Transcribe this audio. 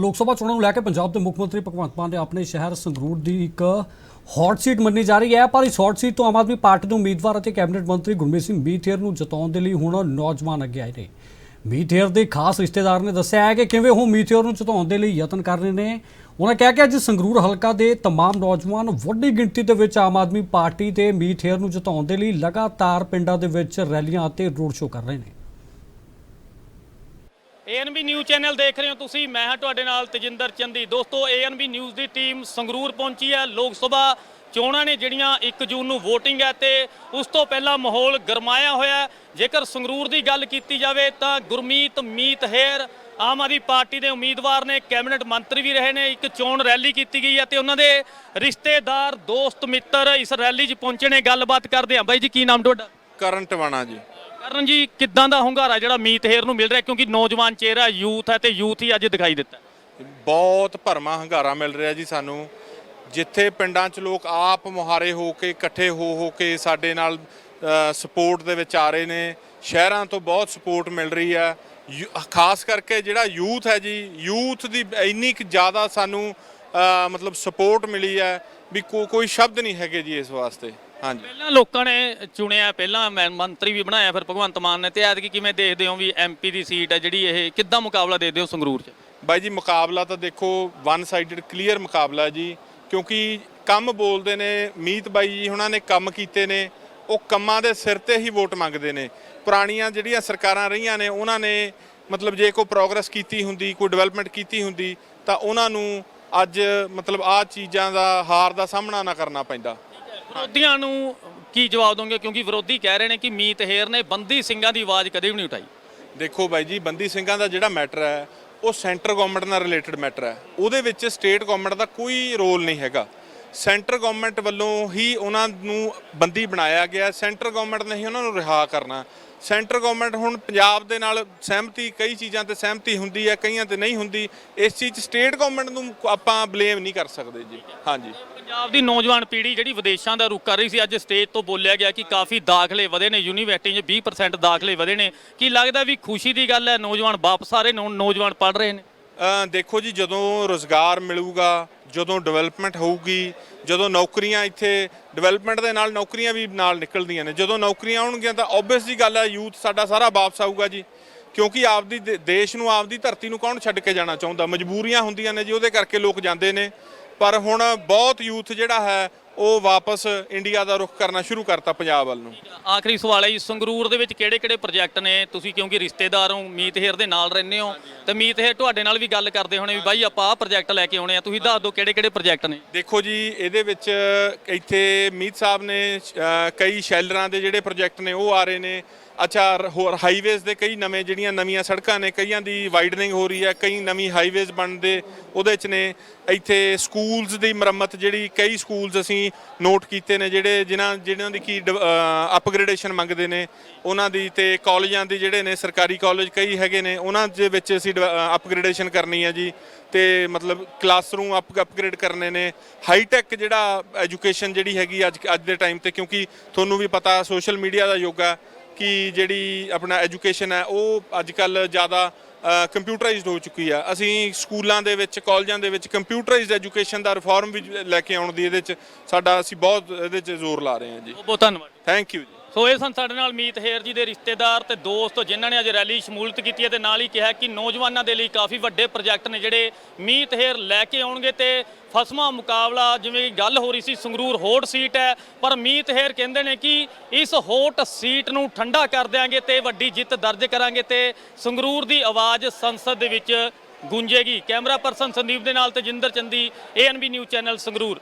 ਲੋਕ ਸਭਾ ਚੋਣਾਂ ਨੂੰ ਲੈ ਕੇ ਪੰਜਾਬ ਦੇ ਮੁੱਖ ਮੰਤਰੀ ਭਗਵੰਤ ਮਾਨ ਨੇ ਆਪਣੇ ਸ਼ਹਿਰ ਸੰਗਰੂਰ ਦੀ ਇੱਕ ਹੌਟ ਸੀਟ ਮੰਨੀ ਜਾ ਰਹੀ ਹੈ। ਪਰ ਇਸ ਹੌਟ ਸੀਟ ਤੋਂ ਆਮ ਆਦਮੀ ਪਾਰਟੀ ਦੇ ਉਮੀਦਵਾਰ ਅਤੇ ਕੈਬਨਿਟ ਮੰਤਰੀ ਗੁਰਮੀਤ ਸਿੰਘ ਮੀਥੇਰ ਨੂੰ ਜਿਤਾਉਣ ਦੇ ਲਈ ਹੁਣ ਨੌਜਵਾਨ ਅੱਗੇ ਆਏ ਨੇ। ਮੀਥੇਰ ਦੇ ਖਾਸ ਰਿਸ਼ਤੇਦਾਰ ਨੇ ਦੱਸਿਆ ਹੈ ਕਿ ਕਿਵੇਂ ਉਹ ਮੀਥੇਰ ਨੂੰ ਜਿਤਾਉਣ ਦੇ ਲਈ ਯਤਨ ਕਰ ਰਹੇ ਨੇ। ਉਹਨਾਂ ਕਿਹਾ ਕਿ ਅੱਜ ਸੰਗਰੂਰ ਹਲਕਾ ਦੇ ਤਮਾਮ ਨੌਜਵਾਨ ਵੱਡੀ ਗਿਣਤੀ ਦੇ ਵਿੱਚ ਆਮ ਆਦਮੀ ਪਾਰਟੀ ਤੇ ਮੀਥੇਰ ਨੂੰ ਜਿਤਾਉਣ ਦੇ ਲਈ ਲਗਾਤਾਰ ਪਿੰਡਾਂ ਦੇ ਵਿੱਚ ਰੈਲੀਆਂ ਅਤੇ ਰੋਡ ਸ਼ੋਅ ਕਰ ਰਹੇ ਨੇ। ਏਐਨਬੀ ਨਿਊਜ਼ ਚੈਨਲ ਦੇਖ ਰਹੇ ਹੋ ਤੁਸੀਂ। ਮੈਂ ਹਾਂ ਤੁਹਾਡੇ ਨਾਲ ਤਜਿੰਦਰ ਚੰਦੀ। ਦੋਸਤੋ ਏਐਨਬੀ ਨਿਊਜ਼ ਦੀ ਟੀਮ ਸੰਗਰੂਰ ਪਹੁੰਚੀ ਹੈ। ਲੋਕ ਸਭਾ ਚੋਣਾਂ ਨੇ ਜਿਹੜੀਆਂ 1 ਜੂਨ ਨੂੰ VOTING ਹੈ ਤੇ ਉਸ ਤੋਂ ਪਹਿਲਾਂ ਮਾਹੌਲ ਗਰਮਾਇਆ ਹੋਇਆ ਹੈ। ਜੇਕਰ ਸੰਗਰੂਰ ਦੀ ਗੱਲ ਕੀਤੀ ਜਾਵੇ ਤਾਂ ਗੁਰਮੀਤ ਮੀਤ ਹੇਰ ਆਮ ਆਦਮੀ ਪਾਰਟੀ ਦੇ ਉਮੀਦਵਾਰ ਨੇ, ਕੈਬਨਿਟ ਮੰਤਰੀ ਵੀ ਰਹੇ ਨੇ। ਇੱਕ ਚੋਣ ਰੈਲੀ ਕੀਤੀ ਗਈ ਹੈ ਤੇ ਉਹਨਾਂ ਦੇ ਰਿਸ਼ਤੇਦਾਰ, ਦੋਸਤ, ਮਿੱਤਰ ਇਸ ਰੈਲੀ 'ਚ ਪਹੁੰਚੇ ਨੇ। ਗੱਲਬਾਤ ਕਰਦੇ ਹਾਂ। ਬਾਈ ਜੀ, ਕੀ ਨਾਮ ਤੁਹਾਡਾ? ਕਰਨ ਟਵਾਣਾ ਜੀ। ਕਰਨ ਜੀ, ਕਿੱਦਾਂ ਦਾ ਹੁੰਗਾਰਾ ਜਿਹੜਾ ਮੀਤ ਹੇਰ ਨੂੰ ਮਿਲ ਰਿਹਾ? ਕਿਉਂਕਿ ਨੌਜਵਾਨ ਚਿਹਰਾ ਯੂਥ ਹੈ ਤੇ ਯੂਥ ਹੀ ਅੱਜ ਦਿਖਾਈ ਦਿੱਤਾ ਬਹੁਤ ਭਰਮਾ ਹੰਗਾਰਾ ਮਿਲ ਰਿਹਾ ਜੀ ਸਾਨੂੰ। ਜਿੱਥੇ ਪਿੰਡਾਂ 'ਚ ਲੋਕ ਆਪ ਮੁਹਾਰੇ ਹੋ ਕੇ, ਇਕੱਠੇ ਹੋ ਹੋ ਕੇ ਸਾਡੇ ਨਾਲ ਸਪੋਰਟ ਦੇ ਵਿੱਚ ਆ ਰਹੇ ਨੇ। ਸ਼ਹਿਰਾਂ ਤੋਂ ਬਹੁਤ ਸਪੋਰਟ ਮਿਲ ਰਹੀ ਹੈ। ਯੂ- ਖਾਸ ਕਰਕੇ ਜਿਹੜਾ ਯੂਥ ਹੈ ਜੀ, ਯੂਥ ਦੀ ਇੰਨੀ ਕੁ ਜ਼ਿਆਦਾ ਸਾਨੂੰ ਮਤਲਬ ਸਪੋਰਟ ਮਿਲੀ ਹੈ ਵੀ ਕੋਈ ਸ਼ਬਦ ਨਹੀਂ ਹੈਗੇ ਜੀ ਇਸ ਵਾਸਤੇ। ਹਾਂਜੀ। ਪਹਿਲਾਂ ਲੋਕਾਂ ਨੇ ਚੁਣਿਆ ਪਹਿਲਾਂ ਮੈਂ ਮੰਤਰੀ ਵੀ ਬਣਾਇਆ ਫਿਰ ਭਗਵੰਤ ਮਾਨ ਨੇ ਤੇ ਐਤਕੀ ਕਿਵੇਂ ਦੇਖਦੇ ਹੋ ਵੀ ਐਮਪੀ ਦੀ ਸੀਟ ਹੈ ਜਿਹੜੀ ਇਹ ਕਿੱਦਾਂ ਮੁਕਾਬਲਾ ਦੇਖਦੇ ਹੋ ਸੰਗਰੂਰ 'ਚ? ਬਾਈ ਜੀ ਮੁਕਾਬਲਾ ਤਾਂ ਦੇਖੋ ਵਨ ਸਾਈਡਡ ਕਲੀਅਰ ਮੁਕਾਬਲਾ ਜੀ ਕਿਉਂਕਿ ਕੰਮ ਬੋਲਦੇ ਨੇ ਮੀਤ ਬਾਈ ਜੀ ਉਹਨਾਂ ਨੇ ਕੰਮ ਕੀਤੇ ਨੇ ਉਹ ਕੰਮਾਂ ਦੇ ਸਿਰ ਤੇ ਹੀ ਵੋਟ ਮੰਗਦੇ ਨੇ। ਪੁਰਾਣੀਆਂ ਜਿਹੜੀਆਂ ਸਰਕਾਰਾਂ ਰਹੀਆਂ ਨੇ ਉਹਨਾਂ ਨੇ ਮਤਲਬ ਜੇ ਕੋਈ ਪ੍ਰੋਗਰੈਸ ਕੀਤੀ ਹੁੰਦੀ ਕੋਈ ਡਿਵੈਲਪਮੈਂਟ ਕੀਤੀ ਹੁੰਦੀ ਤਾਂ ਉਹਨਾਂ ਨੂੰ ਅੱਜ ਮਤਲਬ ਆਹ ਚੀਜ਼ਾਂ ਦਾ ਹਾਰ ਦਾ ਸਾਹਮਣਾ ਨਾ ਕਰਨਾ ਪੈਂਦਾ। ਵਿਰੋਧੀਆਂ ਨੂੰ ਕੀ ਜਵਾਬ ਦੋਗੇ? ਕਿਉਂਕਿ ਵਿਰੋਧੀ ਕਹਿ ਰਹੇ ਨੇ ਕਿ ਮੀਤ ਹੇਰ ਨੇ ਬੰਦੀ ਸਿੰਘਾਂ ਦੀ ਆਵਾਜ਼ ਕਦੇ ਵੀ ਨਹੀਂ ਉਠਾਈ। ਦੇਖੋ ਬਾਈ ਜੀ, ਬੰਦੀ ਸਿੰਘਾਂ ਦਾ ਜਿਹੜਾ ਮੈਟਰ ਹੈ, ਉਹ ਸੈਂਟਰ ਗਵਰਨਮੈਂਟ ਨਾਲ ਰਿਲੇਟਡ ਮੈਟਰ ਹੈ। ਉਹਦੇ ਵਿੱਚ ਸਟੇਟ ਗਵਰਨਮੈਂਟ ਦਾ ਕੋਈ ਰੋਲ ਨਹੀਂ ਹੈਗਾ। ਸੈਂਟਰ ਗਵਰਨਮੈਂਟ ਵੱਲੋਂ ਹੀ ਉਹਨਾਂ ਨੂੰ ਬੰਦੀ ਬਣਾਇਆ ਗਿਆ। ਸੈਂਟਰ ਗਵਰਨਮੈਂਟ ਨੇ ਹੀ ਉਹਨਾਂ ਨੂੰ ਰਿਹਾ ਕਰਨਾ। ਸੈਂਟਰ ਗਵਰਨਮੈਂਟ ਹੁਣ ਪੰਜਾਬ ਦੇ ਨਾਲ ਸਹਿਮਤੀ, ਕਈ ਚੀਜ਼ਾਂ ਤੇ ਸਹਿਮਤੀ ਹੁੰਦੀ ਹੈ, ਕਈਆਂ ਤੇ ਨਹੀਂ ਹੁੰਦੀ। ਇਸ ਚੀਜ਼ 'ਚ ਸਟੇਟ ਗਵਰਨਮੈਂਟ ਨੂੰ ਆਪਾਂ ਬਲੇਮ ਨਹੀਂ ਕਰ ਸਕਦੇ ਜੀ। ਹਾਂਜੀ। ਪੰਜਾਬ ਦੀ ਨੌਜਵਾਨ ਪੀੜ੍ਹੀ ਜਿਹੜੀ ਵਿਦੇਸ਼ਾਂ ਦਾ ਰੁਖ ਕਰ ਰਹੀ ਸੀ, ਅੱਜ ਸਟੇਜ ਤੋਂ ਬੋਲਿਆ ਗਿਆ ਕਿ ਕਾਫੀ ਦਾਖਲੇ ਵਧੇ ਨੇ ਯੂਨੀਵਰਸਿਟੀ 'ਚ 20% ਦਾਖਲੇ ਵਧੇ ਨੇ। ਕੀ ਲੱਗਦਾ ਵੀ ਖੁਸ਼ੀ ਦੀ ਗੱਲ ਹੈ? ਨੌਜਵਾਨ ਵਾਪਸ ਆ ਰਹੇ ਨੇ ਨੌਜਵਾਨ ਪੜ੍ਹ ਰਹੇ ਨੇ। ਦੇਖੋ ਜੀ, ਜਦੋਂ ਰੋਜ਼ਗਾਰ ਮਿਲੂਗਾ, ਜਦੋਂ ਡਿਵੈਲਪਮੈਂਟ ਹੋਊਗੀ, ਜਦੋਂ ਨੌਕਰੀਆਂ ਇੱਥੇ ਡਿਵੈਲਪਮੈਂਟ ਦੇ ਨਾਲ ਨੌਕਰੀਆਂ ਵੀ ਨਾਲ ਨਿਕਲਦੀਆਂ ਨੇ। ਜਦੋਂ ਨੌਕਰੀਆਂ ਆਉਣਗੀਆਂ ਤਾਂ ਆਬਵੀਅਸ ਜੀ ਗੱਲ ਹੈ ਯੂਥ ਸਾਡਾ ਸਾਰਾ ਵਾਪਸ ਆਊਗਾ ਜੀ। ਕਿਉਂਕਿ ਆਪਦੀ ਦੇ- ਦੇਸ਼ ਨੂੰ, ਆਪਦੀ ਧਰਤੀ ਨੂੰ ਕੌਣ ਛੱਡ ਕੇ ਜਾਣਾ ਚਾਹੁੰਦਾ? ਮਜਬੂਰੀਆਂ ਹੁੰਦੀਆਂ ਨੇ ਜੀ, ਉਹਦੇ ਕਰਕੇ ਲੋਕ ਜਾਂਦੇ ਨੇ। ਪਰ ਹੁਣ ਬਹੁਤ ਯੂਥ ਜਿਹੜਾ ਹੈ ਉਹ ਵਾਪਸ ਇੰਡੀਆ ਦਾ ਰੁਖ ਕਰਨਾ ਸ਼ੁਰੂ ਕਰਤਾ ਪੰਜਾਬ ਵੱਲ ਨੂੰ। ਆਖਰੀ ਸਵਾਲ ਹੈ ਜੀ ਸੰਗਰੂਰ ਦੇ ਵਿੱਚ ਕਿਹੜੇ-ਕਿਹੜੇ ਪ੍ਰੋਜੈਕਟ ਨੇ? ਤੁਸੀਂ ਕਿਉਂਕਿ ਰਿਸ਼ਤੇਦਾਰ ਹੋ ਮੀਤ ਹੇਰ ਦੇ ਨਾਲ ਰਹਿੰਦੇ ਹੋ ਤੇ ਮੀਤ ਹੇਰ ਤੁਹਾਡੇ ਨਾਲ ਵੀ ਗੱਲ ਕਰਦੇ ਹੋਣੇ ਵੀ ਬਾਈ ਆਪਾਂ ਆਹ ਪ੍ਰੋਜੈਕਟ ਲੈ ਕੇ ਆਉਣੇ ਆ। ਤੁਸੀਂ ਦੱਸ ਦਿਓ ਕਿਹੜੇ-ਕਿਹੜੇ ਪ੍ਰੋਜੈਕਟ ਨੇ? ਦੇਖੋ ਜੀ ਇਹਦੇ ਵਿੱਚ ਇੱਥੇ ਮੀਤ ਸਾਹਿਬ ਨੇ ਅ, ਕਈ ਸ਼ੈਲਰਾਂ ਦੇ ਜਿਹੜੇ ਪ੍ਰੋਜੈਕਟ ਨੇ ਉਹ ਆ ਰਹੇ ਨੇ। ਅੱਛਾ ਹੋਰ ਹਾਈਵੇਜ਼ ਦੇ ਕਈ ਨਵੇਂ ਜਿਹੜੀਆਂ ਨਵੀਆਂ ਸੜਕਾਂ ਨੇ ਕਈਆਂ ਦੀ ਵਾਈਡਨਿੰਗ ਹੋ ਰਹੀ ਹੈ ਕਈ ਨਵੀਂ ਹਾਈਵੇਜ਼ ਬਣਦੇ ਉਹਦੇ ਚ ਨੇ। ਇੱਥੇ ਸਕੂਲਸ ਦੀ ਮੁਰੰਮਤ ਜਿਹੜੀ ਕਈ ਸਕੂਲਸ ਅਸੀਂ ਨੋਟ ਕੀਤੇ ਨੇ ਜਿਹੜੇ ਜਿਨ੍ਹਾਂ ਜਿਹਨਾਂ ਦੀ ਕੀ ਅਪਗ੍ਰੇਡੇਸ਼ਨ ਮੰਗਦੇ ਨੇ, ਉਹਨਾਂ ਦੀ ਤੇ ਕਾਲਜਾਂ ਦੀ ਜਿਹੜੇ ਨੇ, ਸਰਕਾਰੀ ਕਾਲਜ ਕਈ ਹੈਗੇ ਨੇ, ਉਹਨਾਂ ਦੇ ਵਿੱਚ ਅਸੀਂ ਅਪਗ੍ਰੇਡੇਸ਼ਨ ਕਰਨੀ ਹੈ ਜੀ। ਤੇ ਮਤਲਬ ਕਲਾਸਰੂਮ ਅਪ ਅਪਗ੍ਰੇਡ ਕਰਨੇ ਨੇ। ਹਾਈ ਟੈਕ ਜਿਹੜਾ ਐਜੂਕੇਸ਼ਨ ਜਿਹੜੀ ਹੈਗੀ ਅੱਜ ਅੱਜ ਦੇ ਟਾਈਮ ਤੇ, ਕਿਉਂਕਿ ਤੁਹਾਨੂੰ ਵੀ ਪਤਾ ਸੋਸ਼ਲ ਮੀਡੀਆ ਦਾ ਯੁੱਗ ਆ, ਕਿ ਜਿਹੜੀ ਆਪਣਾ ਐਜੂਕੇਸ਼ਨ ਹੈ, ਉਹ ਅੱਜ ਕੱਲ ਜ਼ਿਆਦਾ ਕੰਪਿਊਟਰਾਈਜ਼ਡ ਹੋ ਚੁੱਕੀ ਆ। ਅਸੀਂ ਸਕੂਲਾਂ ਦੇ ਵਿੱਚ ਕਾਲਜਾਂ ਦੇ ਵਿੱਚ ਕੰਪਿਊਟਰਾਈਜ਼ਡ ਐਜੂਕੇਸ਼ਨ ਦਾ ਰਿਫਾਰਮ ਵੀ ਲੈ ਕੇ ਆਉਣ ਦੀ ਇਹਦੇ 'ਚ ਸਾਡਾ ਅਸੀਂ ਬਹੁਤ ਇਹਦੇ 'ਚ ਜ਼ੋਰ ਲਾ ਰਹੇ ਹਾਂ ਜੀ। ਬਹੁਤ ਬਹੁਤ ਧੰਨਵਾਦ। ਥੈਂਕ ਯੂ ਜੀ। ਸੋ ਇਹ ਸਨ ਸਾਡੇ ਨਾਲ ਮੀਤ ਹੇਰ ਜੀ ਦੇ ਰਿਸ਼ਤੇਦਾਰ ਤੇ ਦੋਸਤ ਜਿਨ੍ਹਾਂ ਨੇ ਅੱਜ ਰੈਲੀ ਸ਼ਮੂਲਤ ਕੀਤੀ ਹੈ ਤੇ ਨਾਲ ਹੀ ਕਿਹਾ ਕਿ ਨੌਜਵਾਨਾਂ ਦੇ ਲਈ ਕਾਫੀ ਵੱਡੇ ਪ੍ਰੋਜੈਕਟ ਨੇ ਜਿਹੜੇ ਮੀਤ ਹੇਰ ਲੈ ਕੇ ਆਉਣਗੇ ਤੇ ਫਸਮਾ ਮੁਕਾਬਲਾ ਜਿਵੇਂ ਕਿ ਗੱਲ ਹੋ ਰਹੀ ਸੀ, ਸੰਗਰੂਰ ਹੋਟ ਸੀਟ ਹੈ, ਪਰ ਮੀਤ ਹੇਰ ਕਹਿੰਦੇ ਨੇ ਕਿ ਇਸ ਹੋਟ ਸੀਟ ਨੂੰ ਠੰਡਾ ਕਰ ਦਿਆਂਗੇ ਤੇ ਵੱਡੀ ਜਿੱਤ ਦਰਜ ਕਰਾਂਗੇ ਤੇ ਸੰਗਰੂਰ ਦੀ ਆਵਾਜ਼ ਸੰਸਦ ਦੇ ਵਿੱਚ ਗੂੰਜੇਗੀ। ਕੈਮਰਾ ਪਰਸਨ ਸੰਦੀਪ ਦੇ ਨਾਲ Tejinder Chandi ANB news channel Sangrur.